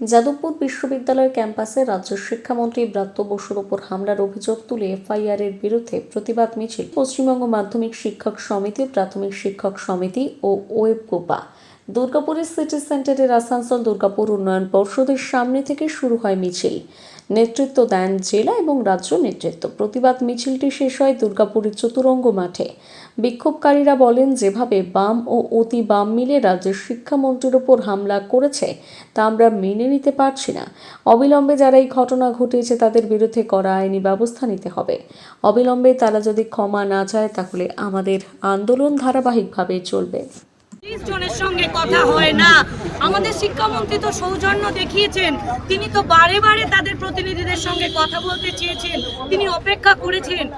যাদবপুর বিশ্ববিদ্যালয় ক্যাম্পাসে রাজ্য শিক্ষামন্ত্রী ব্রাত্য বসুর ওপর হামলার অভিযোগ তুলে এফআইআর এর বিরুদ্ধে প্রতিবাদ মিছিল। পশ্চিমবঙ্গ মাধ্যমিক শিক্ষক সমিতি, প্রাথমিক শিক্ষক সমিতি ও ওয়েব কোপা দুর্গাপুরের সিটি সেন্টারের আসানসোল দুর্গাপুর উন্নয়ন পর্ষদের সামনে থেকে শুরু হয় মিছিল। নেতৃত্ব দেন জেলা এবং রাজ্য নেতৃত্ব। প্রতিবাদ মিছিলটি শেষ হয় দুর্গাপুরের চতুরঙ্গ মাঠে। বিক্ষোভকারীরা বলেন, যেভাবে বাম ও অতি বাম মিলে রাজ্যের শিক্ষামন্ত্রীর ওপর হামলা করেছে, তা আমরা মেনে নিতে পারছি না। অবিলম্বে যারা এই ঘটনা ঘটিয়েছে, তাদের বিরুদ্ধে করা আইনি ব্যবস্থা নিতে হবে। অবিলম্বে তারা যদি ক্ষমা না চায়, তাহলে আমাদের আন্দোলন ধারাবাহিকভাবে চলবে। জনের সঙ্গে কথা হয় না। আমাদের শিক্ষামন্ত্রী তো সৌজন্য দেখিয়েছেন। তিনি তো বারে বারে তাদের প্রতিনিধিদের সঙ্গে কথা বলতে চেয়েছেন। তিনি অপেক্ষা করেছেন।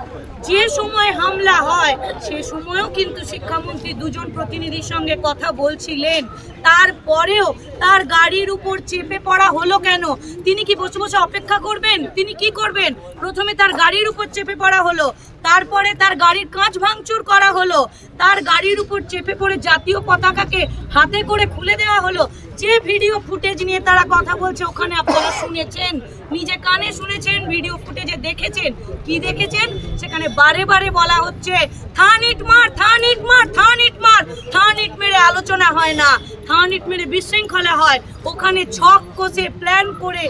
যে সময় হামলা হয়, সে সময়ও কিন্তু শিক্ষামন্ত্রী দুজন প্রতিনিধির সঙ্গে কথা বলছিলেন। তারপরেও তার গাড়ির উপর চেপে পড়া হলো কেন? তিনি কি বসে বসে অপেক্ষা করবেন? তিনি কি করবেন? প্রথমে তার গাড়ির উপর চেপে পড়া হলো, তারপরে তার গাড়ির কাঁচ ভাঙচুর করা হলো, তার গাড়ির উপর চেপে পড়ে জাতীয় পতাকাকে হাতে করে খুলে দেওয়া হলো। যে ভিডিও ফুটেজ নিয়ে তারা কথা বলছে, ওখানে আপনারা শুনেছেন, নিজে কানে শুনেছেন, ভিডিও ফুটেজে দেখেছেন। কি দেখেছেন? সেখানে বারে বারে বলা হচ্ছে, থান ইট মার থান ইট মার, থান ইট মার। থান ইট মেরে আলোচনা হয় না। থান ইট মেরে বিশৃঙ্খলা হয়। ওখানে ছক কষে প্ল্যান করে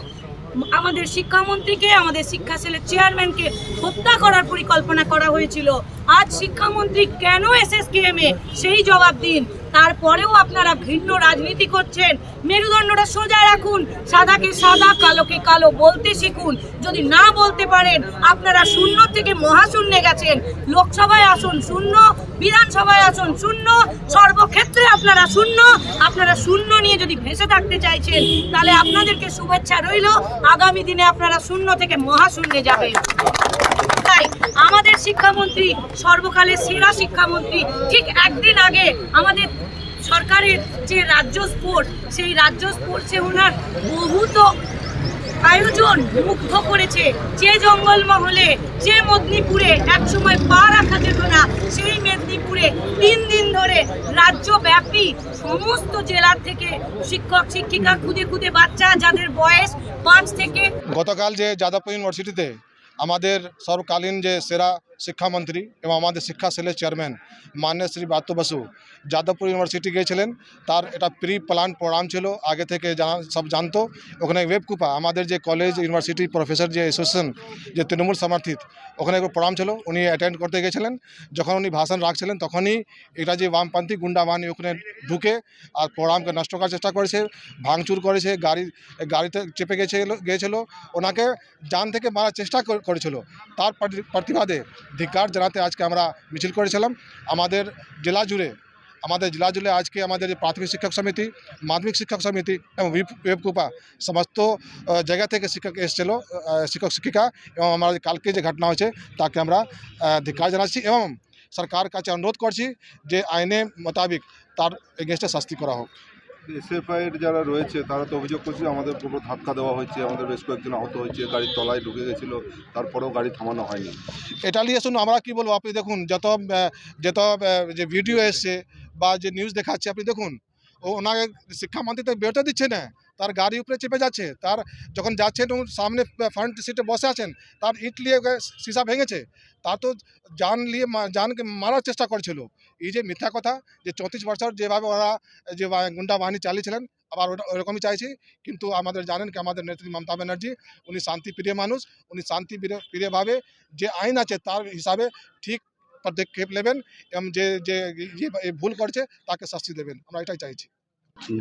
আমাদের শিক্ষামন্ত্রীকে, আমাদের শিক্ষা সেলের চেয়ারম্যানকে হত্যা করার পরিকল্পনা করা হয়েছিল। আজ শিক্ষামন্ত্রী কেন এসএসকেএমে সেই জবাব দিন। তারপরেও আপনারা ঘৃণ্য রাজনীতি করছেন। মেরুদণ্ডটা সোজা রাখুন। সাদাকে সাদা, কালোকে কালো বলতে শিখুন। যদি না বলতে পারেন, আপনারা শূন্য থেকে মহাশূন্যে গেছেন। লোকসভায় আসুন। শূন্য বিধানসভায় আসুন, শূন্য, সর্বক্ষেত্রে আপনারা শূন্য। আপনারা শূন্য নিয়ে যদি ভেসে থাকতে চাইছেন, তাহলে আপনাদেরকে শুভেচ্ছা রইল। আগামী দিনে আপনারা শূন্য থেকে মহাশূন্যে যাবেন। তাই আমাদের শিক্ষামন্ত্রী, সর্বকালের সেরা শিক্ষামন্ত্রী, ঠিক একদিন আগে আমাদের সরকারের যে রাজ্য স্পোর্ট, সেই রাজ্য স্পোর্টসে ওনার বহুত আয়োজন মুগ্ধ করেছে। যে জঙ্গলমহলে যে মেদিনীপুরে একসময় পা রাখা যেত না, সেই মেদিনীপুরে তিন দিন ধরে রাজ্যব্যাপী সমস্ত জেলার থেকে শিক্ষক, শিক্ষিকা খুদে খুদে বাচ্চা যাদের বয়স পাঁচ থেকে গতকাল যে যাদবপুর ইউনিভার্সিটিতে আমাদের সর্বকালীন যে সেরা শিক্ষামন্ত্রী এবং আমাদের শিক্ষা সেলের চেয়ারম্যান মান্য শ্রী ব্রাত্য বসু যাদবপুর ইউনিভার্সিটি গিয়েছিলেন, তার এটা প্রি প্ল্যান প্রোগ্রাম ছিল, আগে থেকে জানা, সব জানতো। ওখানে ওয়েবকুপা আমাদের যে কলেজ, ইউনিভার্সিটি প্রফেসর যে অ্যাসোসিয়েশন, যে তৃণমূল সমর্থিত, ওখানে একটা প্রোগ্রাম ছিল, উনি অ্যাটেন্ড করতে গেছিলেন যখন উনি ভাষণ রাখছিলেন, তখনই এটা যে বামপন্থী গুন্ডা বাহিনী ওখানে ঢুকে আর প্রোগ্রামকে নষ্ট করার চেষ্টা করেছে, ভাঙচুর করেছে, গাড়ি, গাড়িতে চেপে গেছে গিয়েছিল। ওনাকে যান থেকে মারার চেষ্টা করেছিল। তার প্রতিবাদে ধিক্কার জানাতে আজকে আমরা মিছিল করেছিলাম। আমাদের জেলা জুড়ে আমাদের জেলা জুড়ে আজকে আমাদের প্রাথমিক শিক্ষক সমিতি মাধ্যমিক শিক্ষক সমিতি এবং ওয়েব- ওয়েবকুপা সমস্ত জায়গা থেকে শিক্ষক এসেছিল শিক্ষক শিক্ষিকা এবং আমার কালকে যে ঘটনা হয়েছে তাকে আমরা আহ, ধিক্কার জানাচ্ছি এবং সরকার কাছে অনুরোধ করছি যে আইনে মোতাবিক তার এগেনস্টে শাস্তি করা হোক। এসএফআই এর যারা রয়েছে, তারা তো অভিযোগ করছে, আমাদের পুরো ধাক্কা দেওয়া হয়েছে, আমাদের বেশ কয়েকজন আহত হয়েছে, গাড়ির তলায় ঢুকে গেছিল, তারপরেও গাড়ি থামানো হয়নি। এটা নিয়ে শুনুন, আমরা কি বলব? আপনি দেখুন, যত যত যে ভিডিও এসছে বা যে নিউজ দেখাচ্ছে, আপনি দেখুন, ও ওনাকে শিক্ষামন্ত্রী তো বেরোতে দিচ্ছে না। তার গাড়ি উপরে চেপে যাচ্ছে, তার যখন যাচ্ছেন সামনে ফ্রন্ট সিটে বসে আছেন, তার ইট নিয়ে সীসা ভেঙেছে, তা তো জান নিয়ে জানকে মারার চেষ্টা করেছিল। এই যে মিথ্যা কথা, যে চৌত্রিশ বছর যেভাবে ওরা, যে গুন্ডা বাহিনী চালিয়েছিলেন, আবার ওরকমই চাইছি, কিন্তু আমাদের জানেন কি, আমাদের নেত্রী মমতা ব্যানার্জি, উনি শান্তিপ্রিয় মানুষ, উনি শান্তি প্রিয়ভাবে যে আইন আছে তার হিসাবে ঠিক পদক্ষেপ নেবেন, এবং যে যে ভুল করছে, তাকে শাস্তি দেবেন। আমরা এটাই চাইছি।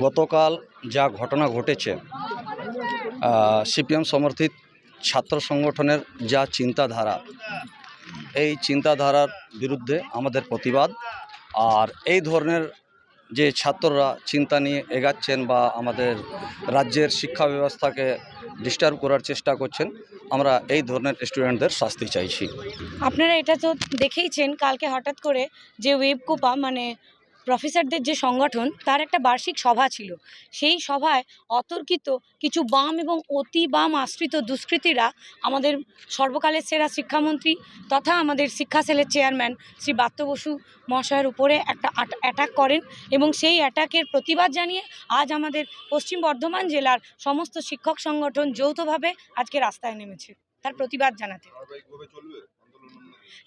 গতকাল যা ঘটনা ঘটেছে সিপিএম সমর্থিত ছাত্র সংগঠনের যা চিন্তাধারা, এই চিন্তাধারার বিরুদ্ধে আমাদের প্রতিবাদ। আর এই ধরনের যে ছাত্ররা চিন্তা নিয়ে এগাচ্ছেন বা আমাদের রাজ্যের শিক্ষা ব্যবস্থাকে ডিস্টার্ব করার চেষ্টা করছেন, আমরা এই ধরনের স্টুডেন্টদের শাস্তি চাইছি। আপনারা এটা তো দেখেইছেন, কালকে হঠাৎ করে যে ওয়েব কোপা মানে প্রফেসরদের যে সংগঠন, তার একটা বার্ষিক সভা ছিল। সেই সভায় অতর্কিত কিছু বাম এবং অতি বাম আশ্রিত দুষ্কৃতীরা আমাদের সর্বকালের সেরা শিক্ষামন্ত্রী তথা আমাদের শিক্ষা সেলের চেয়ারম্যান শ্রী বাত্য বসু মহাশয়ের উপরে একটা অ্যাটাক করেন এবং সেই অ্যাটাকের প্রতিবাদ জানিয়ে আজ আমাদের পশ্চিম বর্ধমান জেলার সমস্ত শিক্ষক সংগঠন যৌথভাবে আজকে রাস্তায় নেমেছে। তার প্রতিবাদ জানাতে।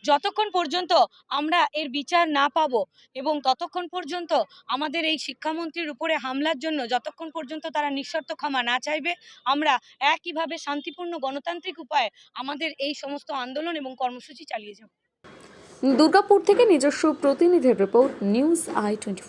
যতক্ষণ পর্যন্ত আমরা এর বিচার না পাবো এবং ততক্ষণ পর্যন্ত আমাদের এই শিক্ষামন্ত্রীর উপরে হামলার জন্য যতক্ষণ পর্যন্ত তারা নিঃশর্ত ক্ষমা না চাইবে, আমরা একইভাবে শান্তিপূর্ণ গণতান্ত্রিক উপায়ে আমাদের এই সমস্ত আন্দোলন এবং কর্মসূচি চালিয়ে যাব। দুর্গাপুর থেকে নিজস্ব প্রতিনিধির রিপোর্ট, নিউজ আই টোয়েন্টি